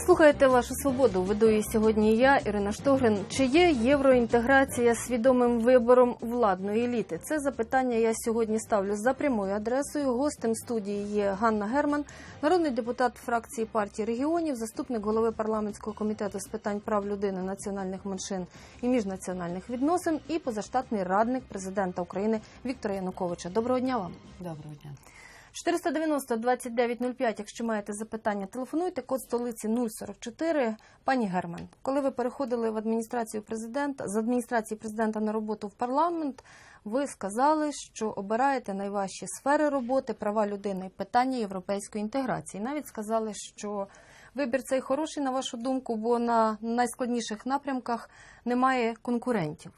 Ви слухаєте вашу свободу. Веду її сьогодні я, Ірина Штогрин. Чи є євроінтеграція свідомим вибором владної еліти? Це запитання я сьогодні ставлю за прямою адресою. Гостем студії є Ганна Герман, народний депутат фракції партії регіонів, заступник голови парламентського комітету з питань прав людини, національних меншин і міжнаціональних відносин, і позаштатний радник президента України Віктора Януковича. Доброго дня вам. Доброго дня. 490 2905, якщо маєте запитання, телефонуйте, код столиці 044. Пані Герман, коли ви переходили в адміністрацію президента з адміністрації президента на роботу в парламент, ви сказали, що обираєте найважчі сфери роботи, права людини питання європейської інтеграції. Навіть сказали, що вибір цей хороший, на вашу думку, бо на найскладніших напрямках немає конкурентів.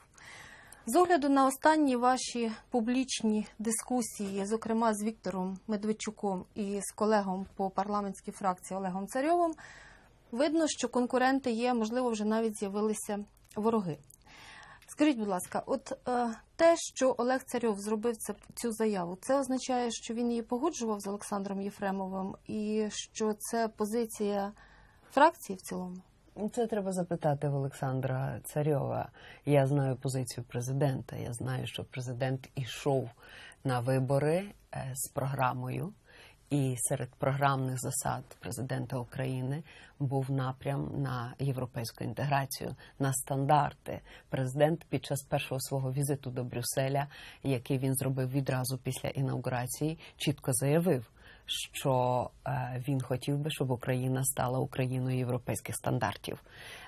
З огляду на останні ваші публічні дискусії, зокрема з Віктором Медведчуком і з колегом по парламентській фракції Олегом Царьовим, видно, що конкуренти є, можливо, вже навіть з'явилися вороги. Скажіть, будь ласка, от е, те, що Олег Царьов зробив це, цю заяву, це означає, що він її погоджував з Олександром Єфремовим, і що це позиція фракції в цілому? Це треба запитати в Олександра Царьова. Я знаю позицію президента. Я знаю, що президент ішов на вибори е, з програмою, і серед програмних засад президента України був напрям на європейську інтеграцію, на стандарти. Президент під час першого свого візиту до Брюсселя, який він зробив відразу після інаугурації, чітко заявив. Що е, він хотів би, щоб Україна стала Україною європейських стандартів,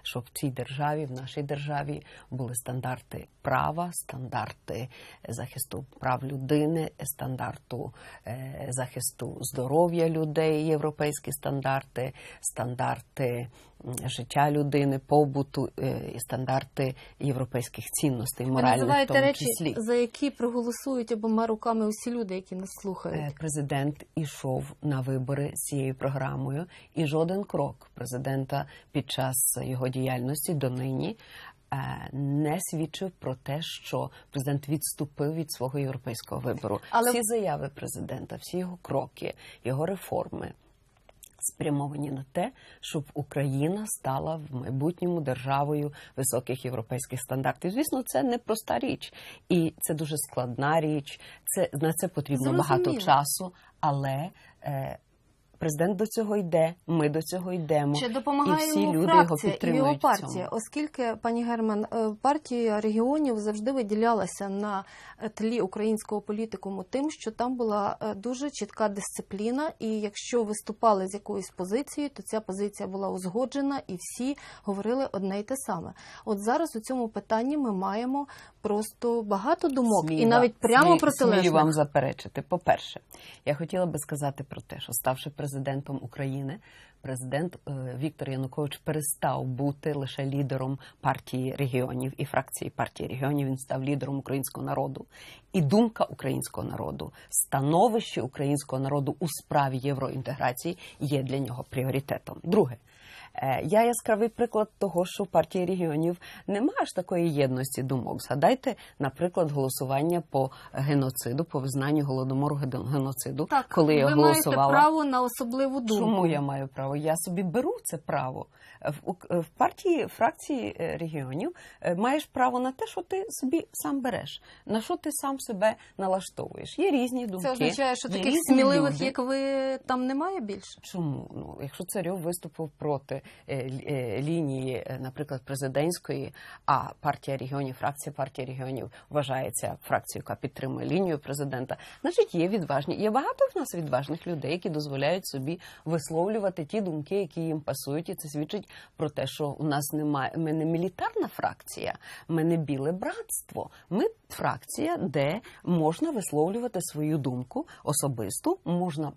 щоб в цій державі, в нашій державі, були стандарти права, стандарти захисту прав людини, стандарту е, захисту здоров'я людей, європейські стандарти, стандарти життя людини, побуту е, і стандарти європейських цінностей, Ви моральних в тому речі, числі. за які проголосують обома руками усі люди, які нас слухають. Е, Президент ішов на вибори з цією програмою, і жоден крок президента під час його діяльності донині е, не свідчив про те, що президент відступив від свого європейського вибору. Але- Всі заяви президента, всі його кроки, його реформи. Спрямовані на те, щоб Україна стала в майбутньому державою високих європейських стандартів. Звісно, це не проста річ, і це дуже складна річ. Це на це потрібно багато часу, але е, президент до цього йде. Ми до цього йдемо. Чи допомагає і всі йому люди його фракція і підтримують. його партія? цьому. Оскільки пані Герман, е, партія регіонів завжди виділялася на е, тлі українського політикуму тим, що там була е, дуже чітка дисципліна, і якщо виступали з якоюсь позицією, то ця позиція була узгоджена, і всі говорили одне й те саме. От зараз у цьому питанні ми маємо просто багато думок, і навіть прямо смію- протилежних. Смію вам заперечити. По-перше, я хотіла би сказати про те, що ставши президентом України, президент е, Віктор Янукович перестав бути лише лідером партії регіонів і фракції партії регіонів. Він став лідером українського народу. І думка українського народу, становище українського народу у справі євроінтеграції є для нього пріоритетом. Друге. Е, Я яскравий приклад того, що в партії регіонів немає ж такої єдності думок. Згадайте, наприклад, голосування по геноциду, по визнанню голодомору ген- геноциду, Так, коли я ви голосувала. маєте право на особливу думку. Чому я маю право? Я собі беру це право. В, партії фракції е, регіонів е, маєш право на те, що ти собі сам береш, на що ти сам себе налаштовуєш. Є різні думки. Це означає, що таких сміливих, люди. як ви, там немає більше. Чому? Ну, якщо царьов виступив проти лінії, е, наприклад, президентської, а партія регіонів, фракція партії регіонів вважається фракцією, яка підтримує лінію президента, значить є відважні. Є багато в нас відважних людей, які дозволяють собі висловлювати ті думки, які їм пасують, і це свідчить про те, що у нас немає. Ми не мілітарна фракція, ми не біле братство. Ми фракція, де можна висловлювати свою думку особисту, можна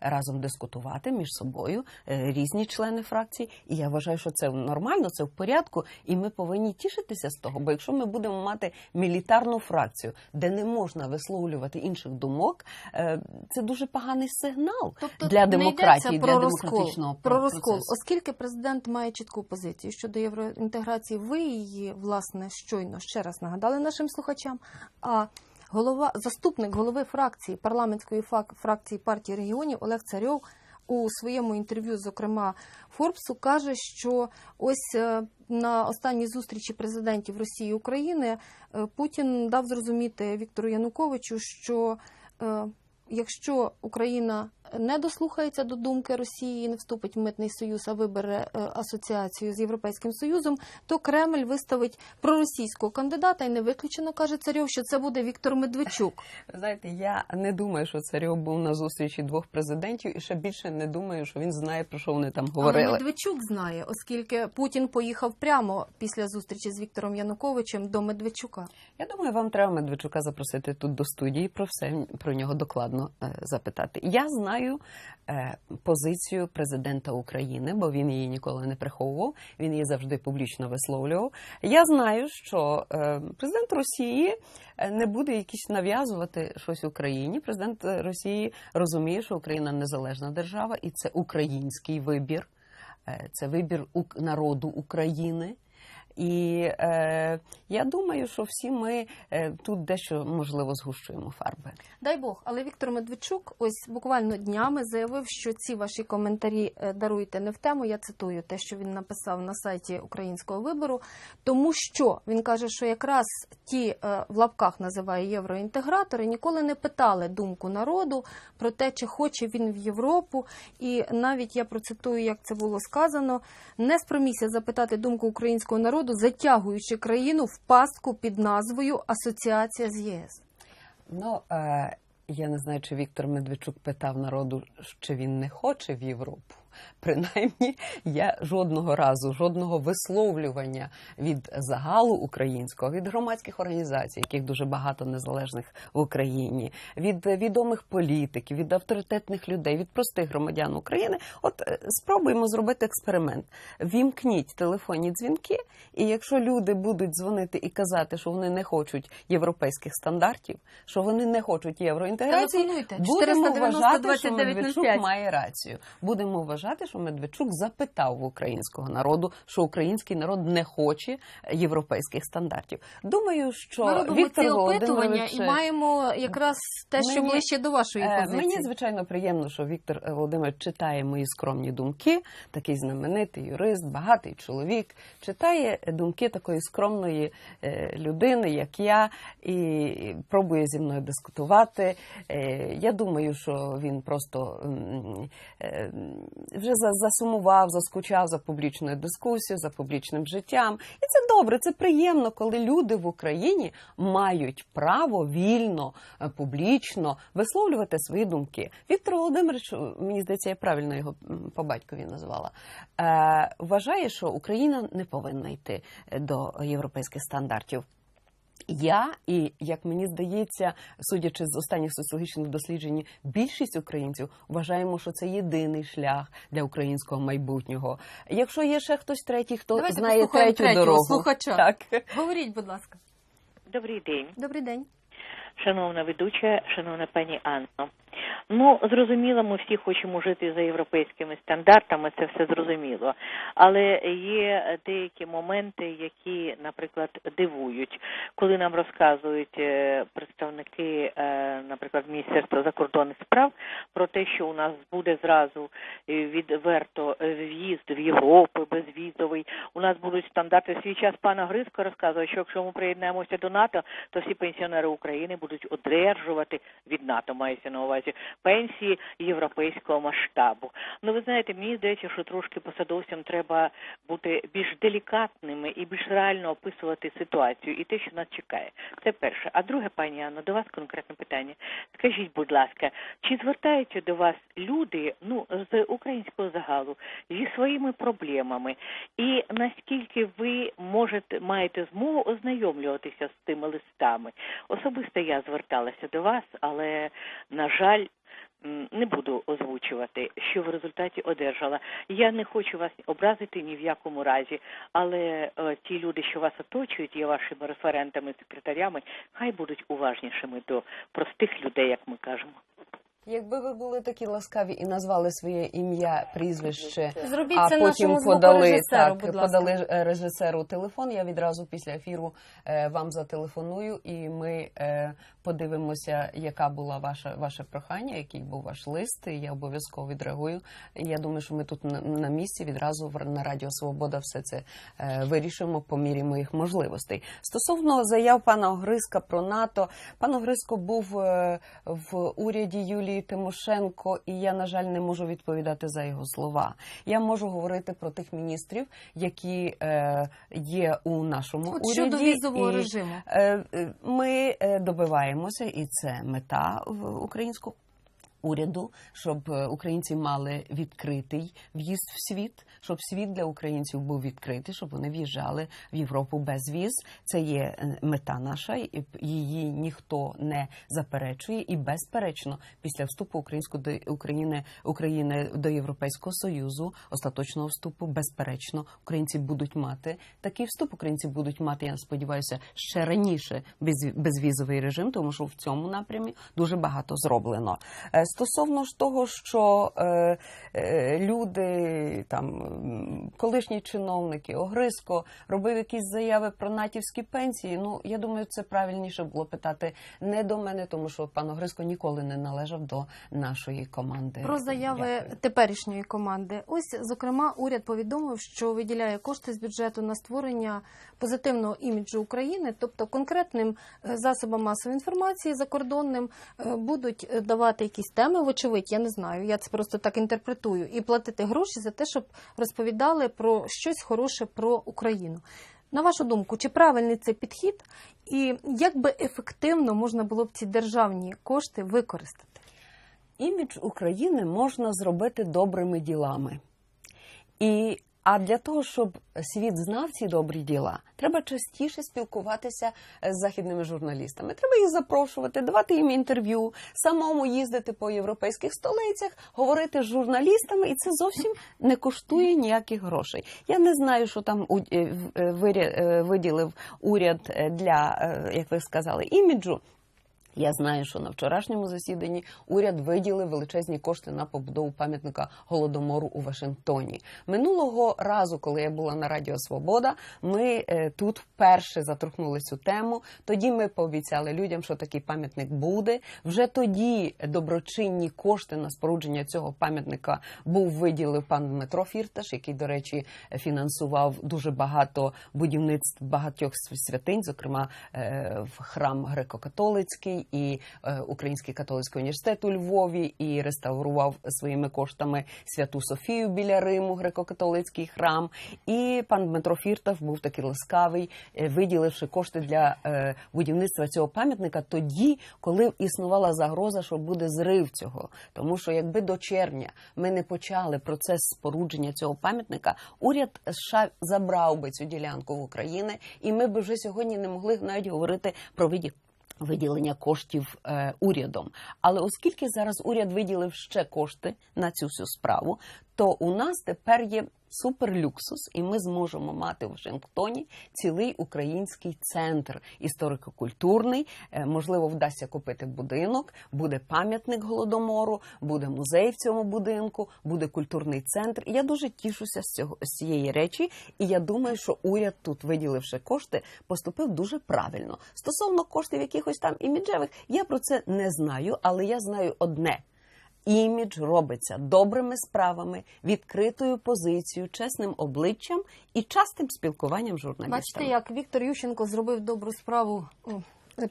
разом дискутувати між собою е, різні члени фракції. І я вважаю, що це нормально, це в порядку, і ми повинні тішитися з того. Бо якщо ми будемо мати мілітарну фракцію, де не можна висловлювати інших думок, е, це дуже поганий сигнал Тобто для демократії, для демократичного про розкол, оскільки президент має чітку позицію щодо євроінтеграції, ви її власне щойно ще раз нагадали нашим слухачам. А голова, заступник голови фракції парламентської фракції партії регіонів Олег Царьов у своєму інтерв'ю, зокрема Форбсу, каже, що ось е, на останній зустрічі президентів Росії і України е, Путін дав зрозуміти Віктору Януковичу, що е, якщо Україна не дослухається до думки Росії, і не вступить в митний союз, а вибере е, асоціацію з Європейським Союзом, то Кремль виставить проросійського кандидата і не виключено каже царьов, що це буде Віктор Медведчук. Ви Знаєте, я не думаю, що царьов був на зустрічі двох президентів, і ще більше не думаю, що він знає про що вони там Але говорили. Медведчук знає, оскільки Путін поїхав прямо після зустрічі з Віктором Януковичем до Медведчука. Я думаю, вам треба Медведчука запросити тут до студії про все про нього докладно е, запитати. Я знаю е, позицію президента України, бо він її ніколи не приховував. Він її завжди публічно висловлював. Я знаю, що е, президент Росії е, не буде якісь нав'язувати щось Україні. Президент Росії розуміє, що Україна незалежна держава, і це український вибір. Це вибір народу України. І е, я думаю, що всі ми е, тут дещо можливо згущуємо фарби. Дай Бог, але Віктор Медведчук ось буквально днями заявив, що ці ваші коментарі е, даруйте не в тему. Я цитую те, що він написав на сайті українського вибору, тому що він каже, що якраз ті е, в лапках називає євроінтегратори ніколи не питали думку народу про те, чи хоче він в Європу. І навіть я процитую, як це було сказано, не спромігся запитати думку українського народу, затягуючи країну в пастку під назвою Асоціація з ЄС. Ну е, я не знаю, чи Віктор Медведчук питав народу, чи він не хоче в Європу. Принаймні, я жодного разу, жодного висловлювання від загалу українського, від громадських організацій, яких дуже багато незалежних в Україні, від відомих політиків, від авторитетних людей, від простих громадян України. От е, спробуємо зробити експеримент. Вімкніть телефонні дзвінки, і якщо люди будуть дзвонити і казати, що вони не хочуть європейських стандартів, що вони не хочуть євроінтеграції, будемо вважати, що Медведчук має рацію. Будемо вважати, що Медведчук запитав в українського народу, що український народ не хоче європейських стандартів. Думаю, що Ми робимо Віктор ці опитування Володимирович і маємо якраз те, що Мені- ближче до вашої Е, позиції. Мені звичайно приємно, що Віктор е, Володимирович читає мої скромні думки. Такий знаменитий юрист, багатий чоловік, читає думки такої скромної е, людини, як я, і пробує зі мною дискутувати. Я думаю, що він просто вже за- засумував, заскучав за публічною дискусією, за публічним життям. І це добре, це приємно, коли люди в Україні мають право вільно, е, публічно висловлювати свої думки. Віктор Володимирович, мені здається, я правильно його по батькові назвала, е, вважає, що Україна не повинна йти е, до європейських стандартів. Я і як мені здається, судячи з останніх соціологічних досліджень, більшість українців вважаємо, що це єдиний шлях для українського майбутнього. Якщо є ще хтось третій, хто Давайте знає третю третього дорогу, слухача. так Говоріть, будь ласка. Добрий день, Добрий день. шановна ведуча, шановна пані Анно. Ну, зрозуміло, ми всі хочемо жити за європейськими стандартами, це все зрозуміло. Але є деякі моменти, які, наприклад, дивують, коли нам розказують е, представники, е, наприклад, Міністерства закордонних справ про те, що у нас буде зразу е, відверто в'їзд в Європу безвізовий. У нас будуть стандарти. Свій час пана Грицько розказує, що якщо ми приєднаємося до НАТО, то всі пенсіонери України будуть одержувати від НАТО, мається на увазі пенсії європейського масштабу. Ну ви знаєте, мені здається, що трошки посадовцям треба бути більш делікатними і більш реально описувати ситуацію і те, що нас чекає. Це перше. А друге, пані Анно, до вас конкретне питання. Скажіть, будь ласка, чи звертаються до вас люди, ну з українського загалу, зі своїми проблемами, і наскільки ви можете маєте змогу ознайомлюватися з тими листами? Особисто я зверталася до вас, але на жаль. М, Не буду озвучувати, що в результаті одержала. Я не хочу вас образити ні в якому разі, але е, ті люди, що вас оточують, є вашими референтами, секретарями, хай будуть уважнішими до простих людей, як ми кажемо. Якби ви були такі ласкаві і назвали своє ім'я, прізвище, Зробіть а це потім подали так, будь ласка. подали е, режисеру телефон. Я відразу після ефіру е, вам зателефоную, і ми е, подивимося, яка була ваша ваше прохання, який був ваш лист. І я обов'язково відреагую. Я думаю, що ми тут на, на місці відразу в- на Радіо Свобода все це е, вирішимо по мірі моїх можливостей. Стосовно заяв пана Огриска про НАТО, пан Огриско був е, в уряді Юлії Тимошенко, і я, на жаль, не можу відповідати за його слова. Я можу говорити про тих міністрів, які е, є у нашому От уряді. щодо візового і, режиму. е, е, Ми е, добиваємося, і це мета в українську. Уряду, щоб е, українці мали відкритий в'їзд в світ, щоб світ для українців був відкритий, щоб вони в'їжджали в Європу без віз. Це є е, мета наша, її ніхто не заперечує. І безперечно, після вступу української до України України до Європейського союзу, остаточного вступу, безперечно, українці будуть мати такий вступ. Українці будуть мати, я сподіваюся, ще раніше без, безвізовий режим, тому що в цьому напрямі дуже багато зроблено. Стосовно ж того, що е, е, люди, там колишні чиновники, Огриско робив якісь заяви про натівські пенсії. Ну я думаю, це правильніше було питати не до мене, тому що пан Огриско ніколи не належав до нашої команди. Про заяви Дякую. теперішньої команди. Ось, зокрема, уряд повідомив, що виділяє кошти з бюджету на створення позитивного іміджу України, тобто конкретним е, засобам масової інформації закордонним е, будуть е, давати якісь теми, вочевидь, я не знаю, я це просто так інтерпретую, і платити гроші за те, щоб розповідали про щось хороше про Україну. На вашу думку, чи правильний це підхід, і як би ефективно можна було б ці державні кошти використати? Імідж України можна зробити добрими ділами. І, а для того, щоб світ знав ці добрі діла, треба частіше спілкуватися з західними журналістами. Треба їх запрошувати, давати їм інтерв'ю, самому їздити по європейських столицях, говорити з журналістами, і це зовсім не коштує ніяких грошей. Я не знаю, що там е, е, е, виділив уряд для, як ви сказали, іміджу. Я знаю, що на вчорашньому засіданні уряд виділив величезні кошти на побудову пам'ятника голодомору у Вашингтоні. Минулого разу, коли я була на Радіо Свобода, ми е, тут вперше заторкнули цю тему. Тоді ми пообіцяли людям, що такий пам'ятник буде. Вже тоді доброчинні кошти на спорудження цього пам'ятника був виділив пан Дмитро Фірташ, який, до речі, фінансував дуже багато будівництв багатьох святинь, зокрема е, в храм греко-католицький і е, Український католицький університет у Львові, і реставрував своїми коштами Святу Софію біля Риму, греко-католицький храм. І пан Дмитро Фірташ був такий ласкавий, е, виділивши кошти для е, будівництва цього пам'ятника тоді, коли існувала загроза, що буде зрив цього. Тому що якби до червня ми не почали процес спорудження цього пам'ятника, уряд США забрав би цю ділянку в Україні, і ми б вже сьогодні не могли навіть говорити про виді. Виділення коштів е, урядом, але оскільки зараз уряд виділив ще кошти на цю всю справу, то у нас тепер є суперлюксус, і ми зможемо мати в Вашингтоні цілий український центр історико-культурний. Е, можливо, вдасться купити будинок, буде пам'ятник голодомору, буде музей в цьому будинку, буде культурний центр. Я дуже тішуся з цього з цієї речі, і я думаю, що уряд тут, виділивши кошти, поступив дуже правильно. Стосовно коштів якихось там іміджевих, я про це не знаю, але я знаю одне. Імідж робиться добрими справами, відкритою позицією, чесним обличчям і частим спілкуванням журналістами. Бачите, як Віктор Ющенко зробив добру справу,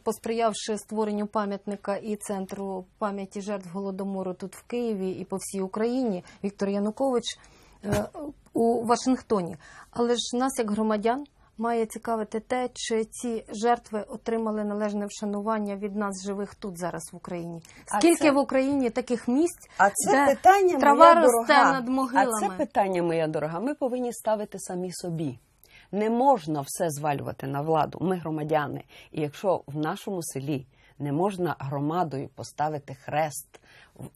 посприявши створенню пам'ятника і центру пам'яті жертв голодомору тут в Києві і по всій Україні. Віктор Янукович е, у Вашингтоні. Але ж нас, як громадян, має цікавити те, чи ці жертви отримали належне вшанування від нас живих тут зараз в Україні. Скільки це- в Україні таких місць, А це де питання трава моя росте дорога. над А могилами? це питання, моя дорога, ми повинні ставити самі собі. Не можна все звалювати на владу. Ми громадяни. І якщо в нашому селі не можна громадою поставити хрест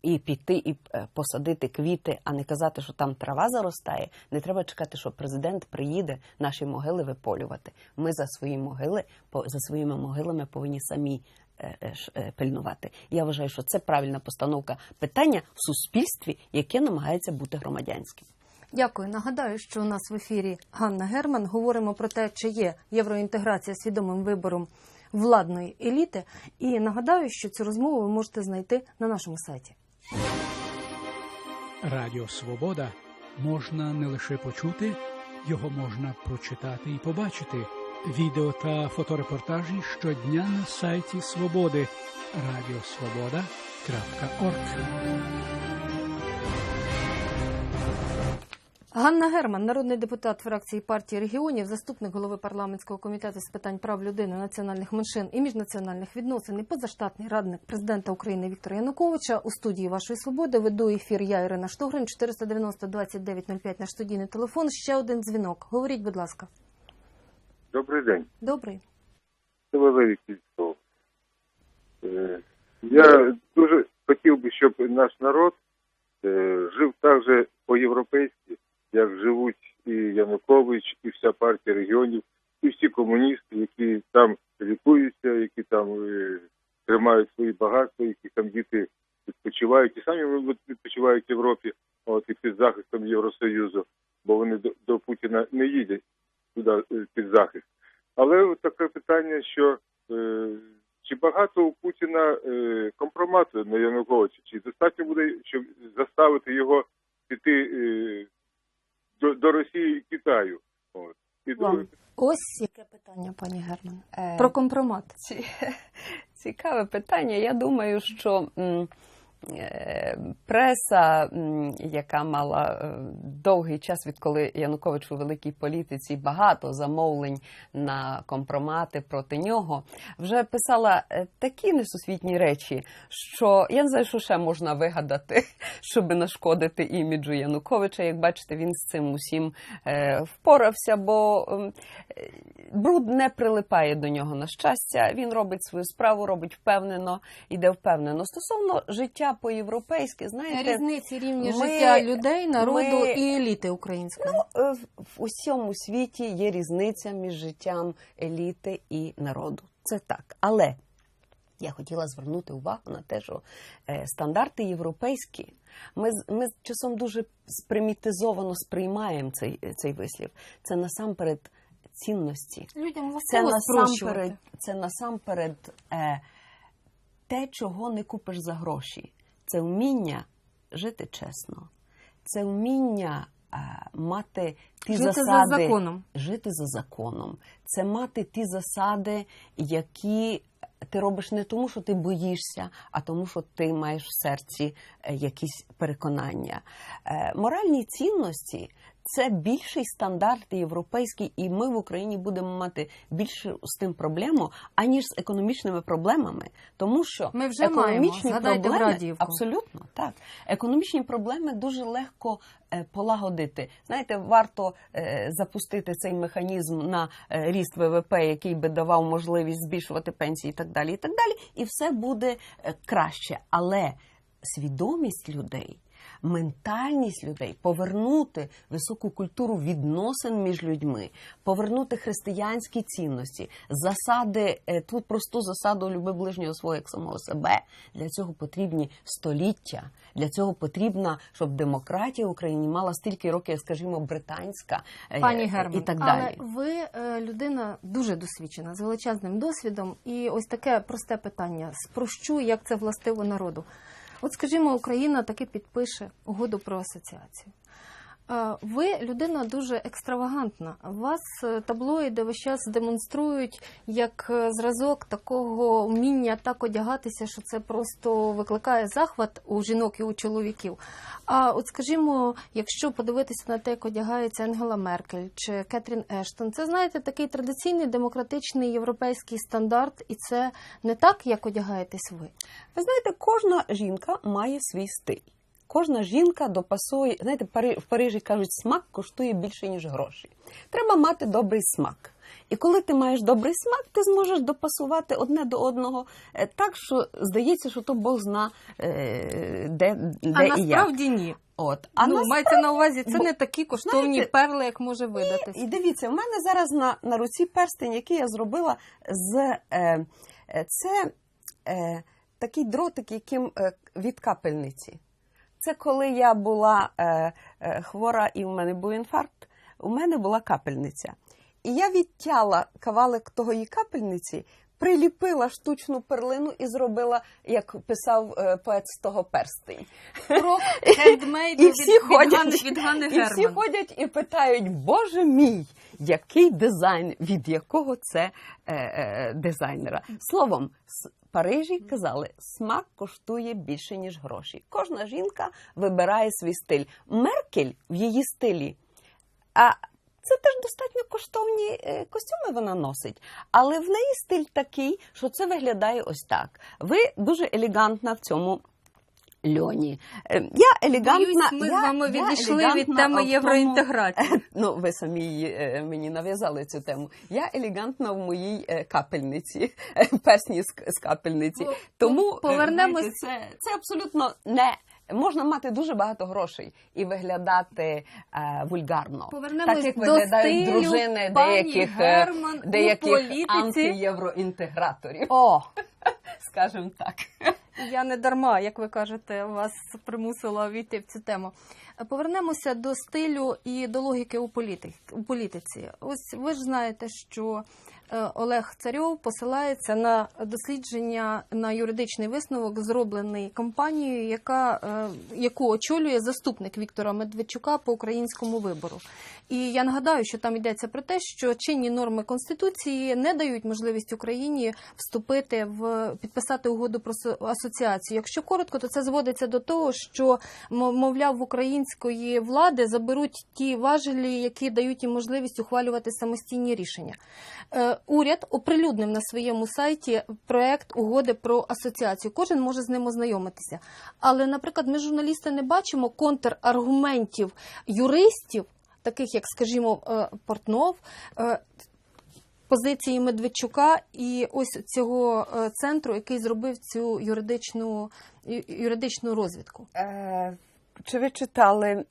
і піти і е, посадити квіти, а не казати, що там трава заростає, не треба чекати, що президент приїде наші могили виполювати. Ми за свої могили, за своїми могилами повинні самі е, е, пильнувати. Я вважаю, що це правильна постановка питання в суспільстві, яке намагається бути громадянським. Дякую. Нагадаю, що у нас в ефірі Ганна Герман. Говоримо про те, чи є євроінтеграція свідомим вибором владної еліти. І нагадаю, що цю розмову ви можете знайти на нашому сайті. Радіо Свобода можна не лише почути, його можна прочитати і побачити. Відео та фоторепортажі щодня на сайті Свободи радіосвобода.орг. Ганна Герман, народний депутат фракції партії регіонів, заступник голови парламентського комітету з питань прав людини, національних меншин і міжнаціональних відносин, і позаштатний радник президента України Віктора Януковича у студії вашої свободи веду ефір. Я Ірина Штогрин, 490 2905 наш студійний телефон. Ще один дзвінок. Говоріть, будь ласка. Добрий день. Добрий. Це Валерій Кільцов. Е, Я дуже хотів би, щоб наш народ е, жив так же по-європейськи, як живуть і Янукович, і вся партія регіонів, і всі комуністи, які там лікуються, які там е, тримають свої багатства, які там діти відпочивають, і самі відпочивають в Європі, от і під захистом Євросоюзу, бо вони до, до Путіна не їдять туди е, під захист. Але таке питання, що е, чи багато у Путіна е, компромату на Януковича, чи достатньо буде, щоб заставити його піти е, до, до Росії і Китаю? От. І Ось яке питання, пані Герман. Е, Про компромат. Ці, цікаве питання. Я думаю, що м, преса, яка мала е, довгий час, відколи Янукович у великій політиці, багато замовлень на компромати проти нього, вже писала е, такі несусвітні речі, що я не знаю, що ще можна вигадати, щоб нашкодити іміджу Януковича. Як бачите, він з цим усім е, впорався, бо е, бруд не прилипає до нього на щастя. Він робить свою справу, робить впевнено, іде впевнено. Стосовно життя по-європейськи, знаєте, Різниці рівні ми- життя людей, народу ми- і еліти української. е, в- усьому світі є різниця між життям еліти і народу. Це так. Але я хотіла звернути увагу на те, що е, стандарти європейські. Ми, ми часом дуже спримітизовано сприймаємо цей, цей вислів. Це насамперед цінності. Людям Це насамперед, це насамперед е, те, чого не купиш за гроші. Це вміння жити чесно, це вміння е, мати ті Жити за законом. жити за законом. Це мати ті засади, які ти робиш не тому, що ти боїшся, а тому, що ти маєш в серці е, якісь переконання. Е, Моральні цінності. Це більший стандарт європейський, і ми в Україні будемо мати більше з тим проблему, аніж з економічними проблемами. Тому що Ми вже економічні Згадайте проблеми Врадіївку. абсолютно так. Економічні проблеми дуже легко е, полагодити. Знаєте, варто е, запустити цей механізм на е, ріст ВВП, який би давав можливість збільшувати пенсії, і так далі, і так далі, і все буде краще. Але свідомість людей. Ментальність людей повернути високу культуру відносин між людьми, повернути християнські цінності, засади е, ту просту засаду люби ближнього свого як самого себе. Для цього потрібні століття. Для цього потрібно, щоб демократія в Україні мала стільки років, як, скажімо, британська е, Пані Герман, і так але ви е, людина дуже досвідчена, з величезним досвідом. І ось таке просте питання: спрощу, як це властиво народу. От, скажімо, Україна таки підпише угоду про асоціацію. Ви людина дуже екстравагантна. Вас е, таблоїди весь час демонструють як е, зразок такого вміння так одягатися, що це просто викликає захват у жінок і у чоловіків. А от скажімо, якщо подивитися на те, як одягається Ангела Меркель чи Кетрін Ештон, це знаєте такий традиційний демократичний європейський стандарт, і це не так, як одягаєтесь ви. Ви знаєте, кожна жінка має свій стиль. Кожна жінка допасує, знаєте, в Парижі кажуть, смак коштує більше, ніж гроші. Треба мати добрий смак. І коли ти маєш добрий смак, ти зможеш допасувати одне до одного е, так, що здається, що то Бог зна, де, де а і як. насправді ні. От. А ну, нас- мається на увазі, це бо- не такі коштовні знаєте, перли, як може видатись. І дивіться, в мене зараз на, на руці перстень, який я зробила з е, е, це е, такий дротик, яким е, від капельниці. Це коли я була е, е, хвора і в мене був інфаркт, у мене була капельниця. І я відтяла кавалик тої капельниці, приліпила штучну перлину і зробила, як писав е, поет з того перстень. Урок хендмейду І від, всі від, ходять, від Ганни і всі ходять і питають, Боже мій, який дизайн, від якого це е, е, дизайнера. Словом, Парижі казали, смак коштує більше, ніж гроші. Кожна жінка вибирає свій стиль. Меркель в її стилі. А це теж достатньо коштовні е, костюми вона носить. Але в неї стиль такий, що це виглядає ось так. Ви дуже елегантна в цьому. Льоні. Е, Я елегантна. Боюсь, ми я, з вами я відійшли від теми євроінтеграції. Ну, ви самі е, мені нав'язали цю тему. Я елегантна в моїй е, капельниці, персні з, капельниці. По- Тому повернемось- це, це абсолютно не можна мати дуже багато грошей і виглядати е, вульгарно. Повернемось так як до виглядають стилю дружини пані деяких, Герман деяких антиєвроінтеграторів, О, скажімо так. Я не дарма, як ви кажете, вас примусила війти в цю тему. Повернемося до стилю і до логіки у, політиці. Ось ви ж знаєте, що Олег Царьов посилається на дослідження на юридичний висновок, зроблений компанією, яка, е, яку очолює заступник Віктора Медведчука по українському вибору. І я нагадаю, що там йдеться про те, що чинні норми конституції не дають можливість Україні вступити в підписати угоду про асоціацію. Якщо коротко, то це зводиться до того, що мовляв в української влади заберуть ті важелі, які дають їм можливість ухвалювати самостійні рішення. Уряд оприлюднив на своєму сайті проект угоди про асоціацію. Кожен може з ним ознайомитися. Але, наприклад, ми журналісти не бачимо контраргументів юристів, таких як, скажімо, е, Портнов. е, Позиції Медведчука і ось цього е, центру, який зробив цю юридичну юридичну розвідку. Чи ви читали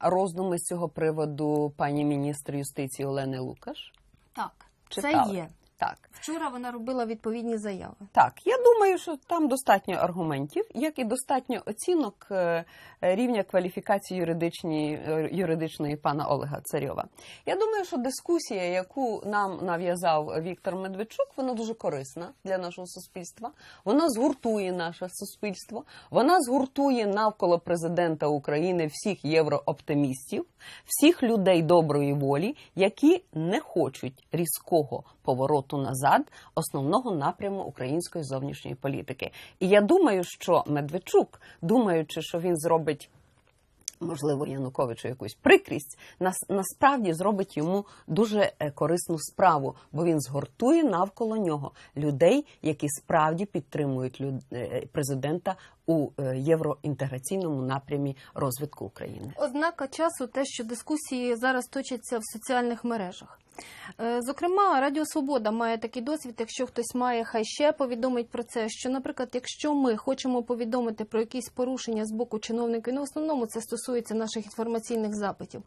роздуми з цього приводу пані міністр юстиції Олени Лукаш? Так, Читали. це є. Так. Вчора вона робила відповідні заяви. Так, я думаю, що там достатньо аргументів, як і достатньо оцінок е, рівня кваліфікації юридичні, е, юридичної пана Олега Царьова. Я думаю, що дискусія, яку нам нав'язав Віктор Медведчук, вона дуже корисна для нашого суспільства. Вона згуртує наше суспільство, вона згуртує навколо президента України всіх єврооптимістів, всіх людей доброї волі, які не хочуть різкого повороту назад основного напряму української зовнішньої політики. І я думаю, що Медведчук, думаючи, що він зробить. Можливо, Януковичу якусь прикрість, нас насправді зробить йому дуже е, корисну справу, бо він згуртує навколо нього людей, які справді підтримують люд... е, президента у е, євроінтеграційному напрямі розвитку України. Ознака часу те, що дискусії зараз точаться в соціальних мережах. Е, Зокрема, Радіо Свобода має такий досвід. Якщо хтось має, хай ще повідомить про це. Що, наприклад, якщо ми хочемо повідомити про якісь порушення з боку чиновників, ну в основному це стосується наших інформаційних запитів,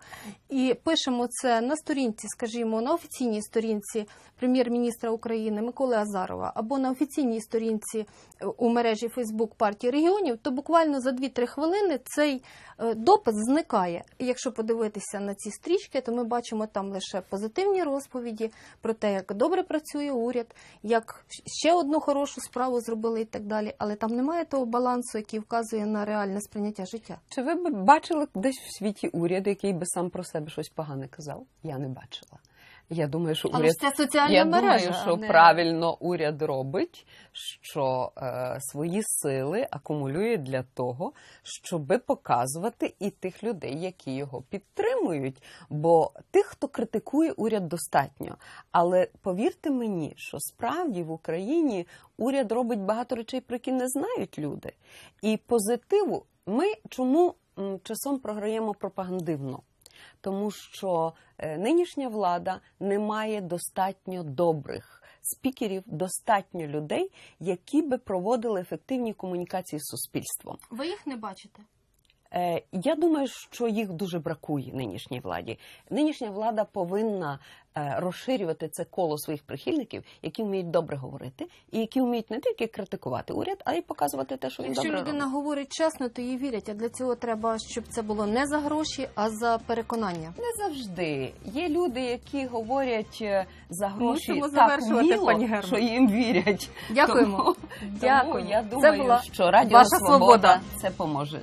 і пишемо це на сторінці, скажімо, на офіційній сторінці прем'єр-міністра України Миколи Азарова або на офіційній сторінці е, у мережі Фейсбук партії регіонів, то буквально за 2-3 хвилини цей е, допис зникає. І якщо подивитися на ці стрічки, то ми бачимо там лише позитивні розповіді про те, як добре працює уряд, як ще одну хорошу справу зробили і так далі. Але там немає того балансу, який вказує на реальне сприйняття життя. Чи ви б бачили десь в світі уряд, який би сам про себе щось погане казав? Я не бачила. Я думаю, що Але уряд це соціальна я мережа. думаю, що не- правильно уряд робить, що е, свої сили акумулює для того, щоб показувати і тих людей, які його підтримують. Бо тих, хто критикує уряд, достатньо. Але повірте мені, що справді в Україні уряд робить багато речей, про які не знають люди. І позитиву ми чому часом програємо пропагандивно? Тому що е, нинішня влада не має достатньо добрих спікерів, достатньо людей, які би проводили ефективні комунікації з суспільством. Ви їх не бачите? Е, Я думаю, що їх дуже бракує нинішній владі. Нинішня влада повинна е, розширювати це коло своїх прихильників, які вміють добре говорити, і які вміють не тільки критикувати уряд, а й показувати те, що він Якщо добре людина робить. говорить чесно, то їй вірять. А для цього треба, щоб це було не за гроші, а за переконання. Не завжди є люди, які говорять е, за гроші Мусимо так вміло, пані що їм вірять. Дякуємо. Тому, Дякую. тому я Це була що Радіо ваша Свобода свобода. це поможе